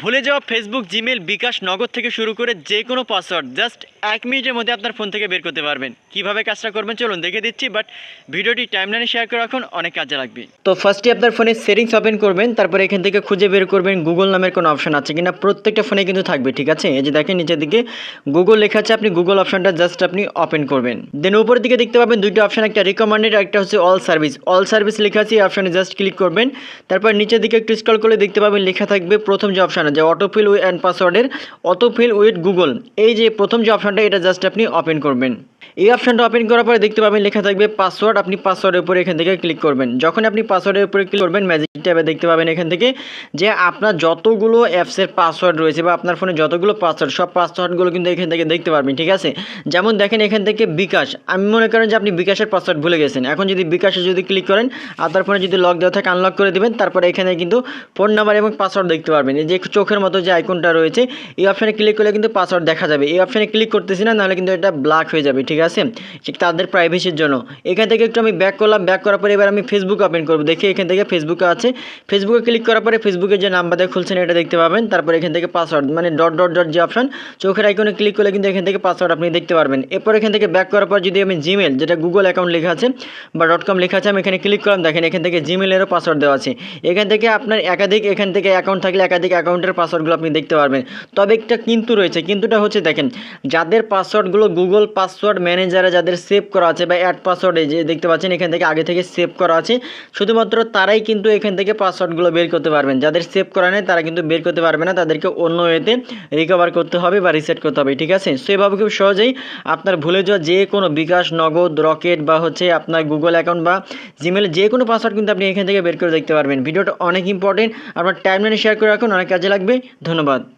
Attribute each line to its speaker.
Speaker 1: ভুলে যাওয়া Facebook Gmail বিকাশ, নগদ থেকে শুরু করে যে কোনো পাসওয়ার্ড জাস্ট এক মিনিটের মধ্যে আপনার ফোন থেকে বের করতে পারবেন। কীভাবে কাজটা করবেন চলুন দেখে দিচ্ছি বাট ভিডিওটি টাইমলাইনে শেয়ার করে রাখুন, অনেক কাজে লাগবে। তো ফার্স্টে আপনার ফোনে সেটিংস ওপেন করবেন, তারপরে এখান থেকে খুঁজে বের করবেন গুগল নামের কোনো অপশন আছে কিনা, প্রত্যেকটা ফোনে কিন্তু থাকবে, ঠিক আছে? এই যে দেখেন, নিচের দিকে গুগল লেখা আছে, আপনি গুগল অপশনটা জাস্ট আপনি ওপেন করবেন। দেন উপরের দিকে দেখতে পাবেন দুইটা অপশন একটা রিকমেন্ডেড একটা হচ্ছে অল সার্ভিস অল সার্ভিস লেখা আছে, এই অপশনে জাস্ট ক্লিক করবেন। তারপর নিচের দিকে একটু স্ক্রল করলে দেখতে পাবেন, লেখা থাকবে প্রথম যে অপশন আছে অটোফিল উইথ অ্যান্ড পাসওয়ার্ডের অটোফিল উইথ গুগল এই যে প্রথম যে অপশানটা এটা জাস্ট আপনি ওপেন করবেন। এই অপশনটা ওপেন করার পরে দেখতে পাবেন লেখা থাকবে পাসওয়ার্ড আপনি পাসওয়ার্ডের উপরে এখান থেকে ক্লিক করবেন। যখন আপনি পাসওয়ার্ডের উপরে ক্লিক করবেন ম্যাজিক ট্যাবে দেখতে পাবেন এখান থেকে যে আপনার যতগুলো অ্যাপসের পাসওয়ার্ড রয়েছে বা আপনার ফোনে যতগুলো পাসওয়ার্ড সব পাসওয়ার্ডগুলো কিন্তু এখান থেকে দেখতে পারবেন, ঠিক আছে? যেমন দেখেন এখান থেকে বিকাশ। আমি মনে করেন যে আপনি বিকাশের পাসওয়ার্ড ভুলে গেছেন। এখন যদি বিকাশে যদি ক্লিক করেন আপনার ফোনে যদি লক দেওয়া থাকে আনলক করে দেবেন, তারপরে এখানে কিন্তু ফোন নাম্বার এবং পাসওয়ার্ড দেখতে পারবেন। এই যে চোখের মতো যে আইকনটা রয়েছে, এই অপশানে ক্লিক করলে কিন্তু পাসওয়ার্ড দেখা যাবে। এই অপশানে ক্লিক করতেছি না, নাহলে কিন্তু এটা ব্ল্যাক হয়ে যাবে, ঠিক আছে? তাদের প্রাইভেসির জন্য। এখান থেকে একটু আমি ব্যাক করলাম। ব্যাক করার পরে এবার আমি ফেসবুক ওপেন করব। দেখি এখান থেকে ফেসবুকে আছে। ফেসবুকে ক্লিক করার পরে ফেসবুকে যে নাম্বার দিয়ে খুলছেন, এটা দেখতে পাবেন। তারপরে এখান থেকে পাসওয়ার্ড মানে ডট ডট ডট যে অপশন চোখের আইকনে ক্লিক করলে কিন্তু এখান থেকে পাসওয়ার্ড আপনি দেখতে পারবেন। এরপর এখান থেকে ব্যাক করার পর যদি আমি জিমেল যেটা গুগল অ্যাকাউন্ট লেখা আছে, বা ডট কম লেখা আছে, আমি এখানে ক্লিক করলাম। দেখেন এখান থেকে জিমেলেরও পাসওয়ার্ড দেওয়া আছে। এখান থেকে আপনার একাধিক, এখান থেকে অ্যাকাউন্ট থাকলে একাধিক অ্যাকাউন্টের পাসওয়ার্ডগুলো আপনি দেখতে পারবেন। তবে একটা কিন্তু রয়েছে। কিন্তুটা হচ্ছে, দেখেন, যাদের পাসওয়ার্ডগুলো গুগল পাসওয়ার্ড ম্যানেজারে যাদের সেভ করা আছে বা অ্যাড পাসওয়ার্ডে যে দেখতে পাচ্ছেন, এখান থেকে আগে থেকে সেভ করা আছে। শুধুমাত্র তারাই কিন্তু এখান থেকে পাসওয়ার্ডগুলো বের করতে পারবেন। যাদের সেভ করা নেই, তারা কিন্তু বের করতে পারবে না। তাদেরকে অন্য ওয়েতে রিকভার করতে হবে বা রিসেট করতে হবে, ঠিক আছে? সো এভাবে খুব সহজেই আপনার ভুলে যাওয়া যে কোনো বিকাশ, নগদ, রকেট বা হচ্ছে আপনার গুগল অ্যাকাউন্ট বা জিমেলে যে কোনো পাসওয়ার্ড কিন্তু আপনি এখান থেকে বের করে দেখতে পারবেন। ভিডিওটা অনেক ইম্পর্টেন্ট আপনার টাইম টাইমলাইনে শেয়ার করে রাখুন। অনেক কাজে লাগবে। ধন্যবাদ।